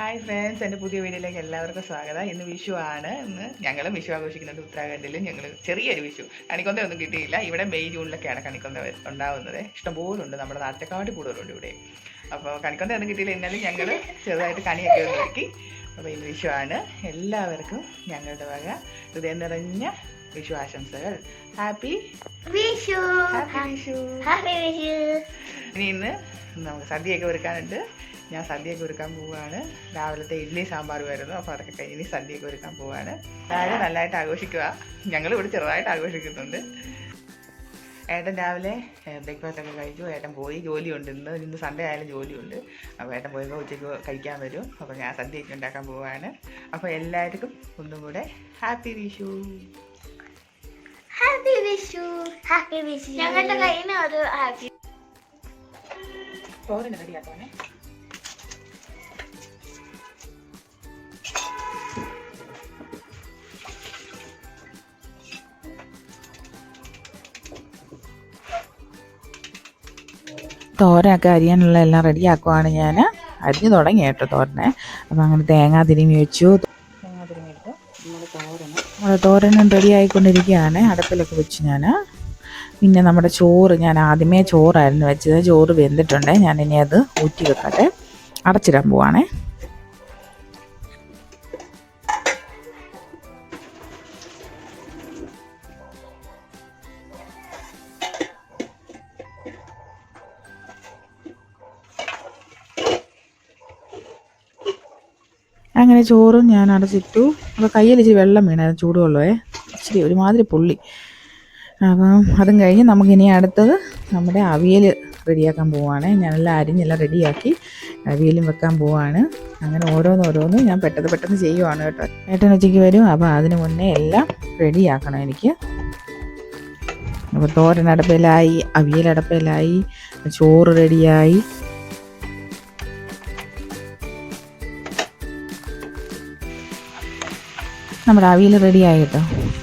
Hi friends എന്റെ പുതിയ വീഡിയോയിലേക്ക് എല്ലാവർക്കും സ്വാഗതം. ഇന്ന് വിഷു ആണ്. ഇന്ന് ഞങ്ങളും വിഷു ആഘോഷിക്കുന്നുണ്ട് ഉത്തരാഖണ്ഡിൽ ഞങ്ങൾ ചെറിയൊരു വിഷു. കണിക്കൊന്ത ഒന്നും കിട്ടിയില്ല. ഇവിടെ മെയ് ജൂണിലൊക്കെയാണ് കണിക്കൊന്ത ഉണ്ടാവുന്നത്. ഇഷ്ടംപോലെ ഉണ്ട് നമ്മുടെ നാട്ടിലേക്കാട്ടി കൂടുതലുണ്ട് ഇവിടെ. അപ്പോൾ കണിക്കൊന്ത ഒന്നും കിട്ടിയില്ല. എന്നാലും ഞങ്ങൾ ചെറുതായിട്ട് കണിയൊക്കെ ഒന്ന് ഒരുക്കി. അപ്പോൾ ഇന്ന് വിഷു ആണ്. എല്ലാവർക്കും ഞങ്ങളുടെ വക ഹൃദയം നിറഞ്ഞ വിഷു ആശംസകൾ. Happy Vishu. Happy Vishu. Happy Vishu. ഇനി ഇന്ന് നമുക്ക് സദ്യയൊക്കെ ഒരുക്കാനുണ്ട്. ഞാൻ സദ്യയൊക്കെ ഒരുക്കാൻ പോവുകയാണ് രാവിലത്തെ ഇഡ്ഡലി സാമ്പാർ വരുന്നു അപ്പോൾ അതൊക്കെ കഴിഞ്ഞ് ഇനി സദ്യയൊക്കെ ഒരുക്കാൻ പോവുകയാണ് എല്ലാവരും നല്ലതായിട്ട് ആഘോഷിക്കുക. ഞങ്ങൾ ഇവിടെ ചെറുതായിട്ട് ആഘോഷിക്കുന്നുണ്ട്. ഏട്ടൻ രാവിലെ ബ്രേക്ക്ഫാസ്റ്റ് ഒക്കെ കഴിച്ചു. ഏട്ടൻ പോയി ജോലിയുണ്ട്. ഇന്ന് ഇന്ന് സൺഡേ ആയാലും ജോലിയുണ്ട്. അപ്പോൾ ഏട്ടൻ പോയപ്പോൾ ഉച്ചയ്ക്ക് കഴിക്കാൻ വരും. അപ്പോൾ ഞാൻ സദ്യയൊക്കെ ഉണ്ടാക്കാൻ പോവുകയാണ് അപ്പോൾ എല്ലാവർക്കും ഒന്നും കൂടെ happy Vishu happy Vishu happy Vishu ഞങ്ങളുടെ കയ്യിൽ നിന്ന് ഒരു ഹാപ്പി ചോറിന് റെഡിയാക്കാനേ തോരനൊക്കെ അരിയാനുള്ള എല്ലാം റെഡിയാക്കുവാണ് ഞാൻ അരിഞ്ഞു തുടങ്ങി കേട്ടോ തോരനെ. അപ്പം അങ്ങനെ തേങ്ങ തിരിഞ്ഞ് വെച്ചു. തേങ്ങാ തിരുമ്മിയിട്ട് നമ്മുടെ തോരന്. നമ്മുടെ തോരനും റെഡി ആയിക്കൊണ്ടിരിക്കുകയാണ്. അടുപ്പിലൊക്കെ വെച്ച് ഞാൻ പിന്നെ നമ്മുടെ ചോറ് ഞാൻ ആദ്യമേ ചോറായിരുന്നു വെച്ചത്. ചോറ് വെന്തിട്ടുണ്ട്. ഞാൻ ഇനി അത് ഊറ്റി വെക്കട്ടെ. അടച്ചിടാൻ പോവാണേ. അങ്ങനെ ചോറും ഞാൻ അടച്ചിട്ടു അപ്പോൾ കയ്യിൽ ഇച്ചിരി വെള്ളം വീണായിരുന്നു ചൂടുവെള്ളമേ ഇച്ചിരി ഒരുമാതിരി പുള്ളി. അപ്പം അതും കഴിഞ്ഞ് നമുക്കിനി അടുത്തത് നമ്മുടെ അവിയൽ റെഡിയാക്കാൻ പോവുകയാണ് ഞാനെല്ലാം അരിഞ്ഞെല്ലാം റെഡിയാക്കി അവിയലും വെക്കാൻ പോവുകയാണ് അങ്ങനെ ഓരോന്ന് ഓരോന്ന് ഞാൻ പെട്ടെന്ന് പെട്ടെന്ന് ചെയ്യുവാണ് കേട്ടോ. ഏട്ടൻ ഉച്ചയ്ക്ക് വരും അപ്പോൾ അതിന് മുന്നേ എല്ലാം റെഡിയാക്കണം എനിക്ക്. അപ്പോൾ തോരൻ അടപ്പിലായി അവിയൽ അടപ്പിലായി ചോറ് റെഡിയായി. നമ്മുടെ അവിയൽ റെഡിയായി കേട്ടോ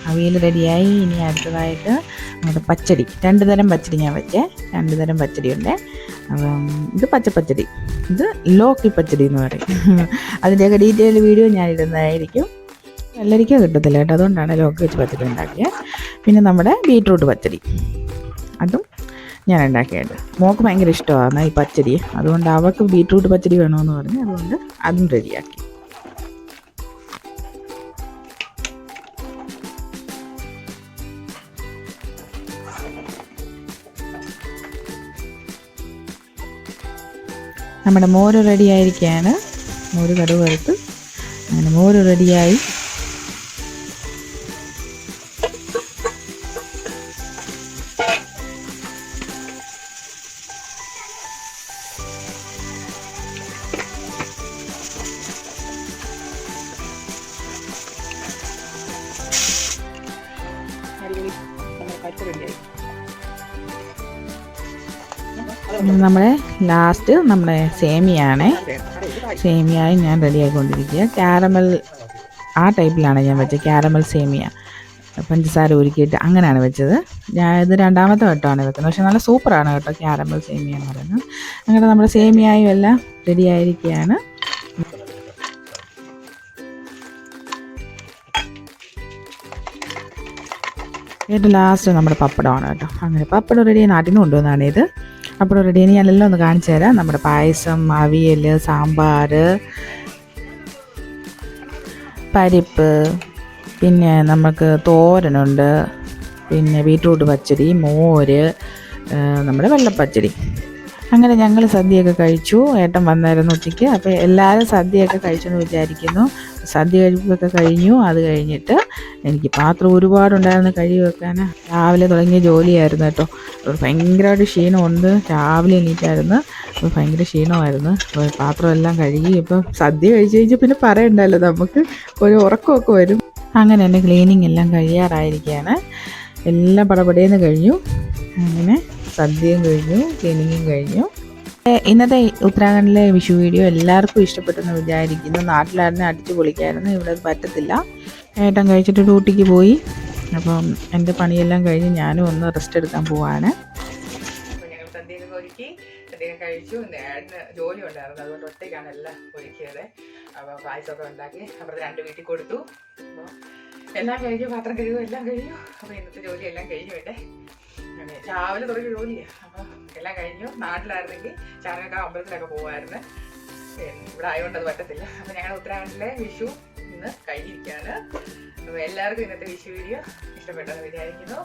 അവിയൽ റെഡിയായി ഇനി അടുത്തതായിട്ട് നമ്മുടെ പച്ചടി. രണ്ട് തരം പച്ചടി ഞാൻ വെച്ചേ. രണ്ട് തരം പച്ചടി ഉണ്ട് അപ്പം ഇത് പച്ചപ്പച്ചടി. ഇത് ലോക്കി പച്ചടി എന്ന് പറയും. അതിന്റെയൊക്കെ ഡീറ്റെയിൽ വീഡിയോ ഞാൻ ഇടുന്നതായിരിക്കും വെള്ളരിക്ക കിട്ടത്തില്ല കേട്ടോ. അതുകൊണ്ടാണ് ലോക്കി വെച്ച് പച്ചടി ഉണ്ടാക്കിയത് പിന്നെ നമ്മുടെ ബീട്രൂട്ട് പച്ചടി. അതും ഞാൻ ഉണ്ടാക്കിയത് മോൾക്ക് ഭയങ്കര ഇഷ്ടമാണ് ഈ പച്ചടി. അതുകൊണ്ട് അവൾക്ക് ബീട്രൂട്ട് പച്ചടി വേണമെന്ന് പറഞ്ഞ് അതുകൊണ്ട് അതും റെഡിയാക്കി നമ്മുടെ മോര് റെഡി ആയിരിക്കുകയാണ് മോര് കടുവ് വറുത്ത് അങ്ങനെ മോര് റെഡിയായി. പച്ച റെഡിയായി നമ്മുടെ ലാസ്റ്റ് നമ്മുടെ സേമിയാണേ സേമിയായി ഞാൻ റെഡിയായിക്കൊണ്ടിരിക്കുക ക്യാരമൽ ആ ടൈപ്പിലാണ് ഞാൻ വെച്ചത്. ക്യാരമൽ സേമിയ. പഞ്ചസാര ഉരുക്കിയിട്ട് അങ്ങനെയാണ് വെച്ചത്. ഞാൻ ഇത് രണ്ടാമത്തെ വട്ടമാണ് വെക്കുന്നത്. പക്ഷേ നല്ല സൂപ്പറാണ് കേട്ടോ ക്യാരമൽ സേമിയ എന്ന് പറയുന്നത്. അങ്ങനെ നമ്മുടെ സേമിയായും എല്ലാം റെഡി ആയിരിക്കുകയാണ്. ഏറ്റവും ലാസ്റ്റ് നമ്മുടെ പപ്പടമാണ് കേട്ടോ. അങ്ങനെ പപ്പടം റെഡി നാട്ടിൽ നിന്ന് കൊണ്ടുവന്നതാണ് ഇത് പപ്പടം റെഡി ഞാനെല്ലാം ഒന്ന് കാണിച്ചു തരാം. നമ്മുടെ പായസം അവിയൽ സാമ്പാർ പരിപ്പ് പിന്നെ നമുക്ക് തോരനുണ്ട് പിന്നെ ബീട്രൂട്ട് പച്ചടി മോര് നമ്മുടെ വെള്ളപ്പച്ചടി. അങ്ങനെ ഞങ്ങൾ സദ്യയൊക്കെ കഴിച്ചു. ഏട്ടൻ വന്നായിരുന്നു ഉച്ചയ്ക്ക്. അപ്പോൾ എല്ലാവരും സദ്യയൊക്കെ കഴിച്ചെന്ന് വിചാരിക്കുന്നു. സദ്യ കഴിപ്പൊക്കെ കഴിഞ്ഞു. അത് കഴിഞ്ഞിട്ട് എനിക്ക് പാത്രം ഒരുപാടുണ്ടായിരുന്നു കഴുകി വെക്കാൻ രാവിലെ തുടങ്ങിയ ജോലിയായിരുന്നു കേട്ടോ. ഭയങ്കരമായിട്ട് ക്ഷീണമുണ്ട്. രാവിലെ എണീറ്റായിരുന്നു. അപ്പോൾ ഭയങ്കര ക്ഷീണമായിരുന്നു. അപ്പോൾ പാത്രമെല്ലാം കഴുകി ഇപ്പം സദ്യ കഴിച്ച് കഴിഞ്ഞാൽ പിന്നെ പറയണ്ടല്ലോ നമുക്ക്. ഒരു ഉറക്കമൊക്കെ വരും. അങ്ങനെ തന്നെ ക്ലീനിങ് എല്ലാം കഴിയാറായിരിക്കുകയാണ്. എല്ലാം പടപടേന്ന് കഴിഞ്ഞു. അങ്ങനെ സദ്യയും കഴിഞ്ഞു ക്ലീനിങ്ങും കഴിഞ്ഞു. ഇന്നത്തെ ഉത്തരാഖണ്ഡിലെ വിഷു വീഡിയോ എല്ലാവർക്കും ഇഷ്ടപ്പെട്ടെന്ന് വിചാരിക്കുന്നു. നാട്ടിലായിരുന്നു അടിച്ചു പൊളിക്കായിരുന്നു ഇവിടെ അത് പറ്റത്തില്ല. ഏട്ടൻ കഴിച്ചിട്ട് ഡ്യൂട്ടിക്ക് പോയി. അപ്പം എന്റെ പണിയെല്ലാം കഴിഞ്ഞ് ഞാനും ഒന്ന് റെസ്റ്റ് എടുക്കാൻ പോവാണ്. സദ്യയൊക്കെ ഒരുക്കി സദ്യയൊക്കെ കഴിച്ചു. ഏട്ടന് ജോലി ഉണ്ടായിരുന്നു. അതുകൊണ്ട് ഒറ്റയ്ക്കാണ് എല്ലാം ഒരുക്കിയത്. അപ്പോൾ പായസമൊക്കെ ഉണ്ടാക്കി അപ്പുറത്ത് രണ്ട് വീട്ടിൽ കൊടുത്തു. അപ്പോൾ എല്ലാം കഴിഞ്ഞു പാത്രം കഴിയും എല്ലാം കഴിഞ്ഞു. അപ്പോൾ ഇന്നത്തെ ജോലി എല്ലാം കഴിഞ്ഞു വേണ്ടേ രാവിലെ തുടങ്ങി ജോലിയാണ് അപ്പോൾ എല്ലാം കഴിഞ്ഞു. നാട്ടിലായിരുന്നെങ്കിൽ ചാറിനൊക്കെ അമ്പലത്തിലൊക്കെ പോകുമായിരുന്നു ഇവിടെ ആയതുകൊണ്ട് അത് പറ്റത്തില്ല. അപ്പോൾ ഞങ്ങളുടെ ഉത്തരാഖണ്ഡിലെ വിഷു ഇന്ന് കഴിഞ്ഞിരിക്കുകയാണ്. അപ്പോൾ എല്ലാവർക്കും ഇന്നത്തെ വിഷു വീഡിയോ ഇഷ്ടപ്പെട്ടെന്ന് വിചാരിക്കുന്നു.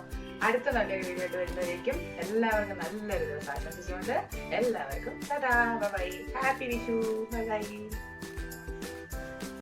അടുത്ത നല്ലൊരു വീഡിയോ ആയിട്ട് വരുന്നവരേക്കും എല്ലാവർക്കും നല്ലൊരു ദിവസം ആശംസിച്ചുകൊണ്ട് എല്ലാവർക്കും ബൈ ഹാപ്പി വിഷു. ബൈ.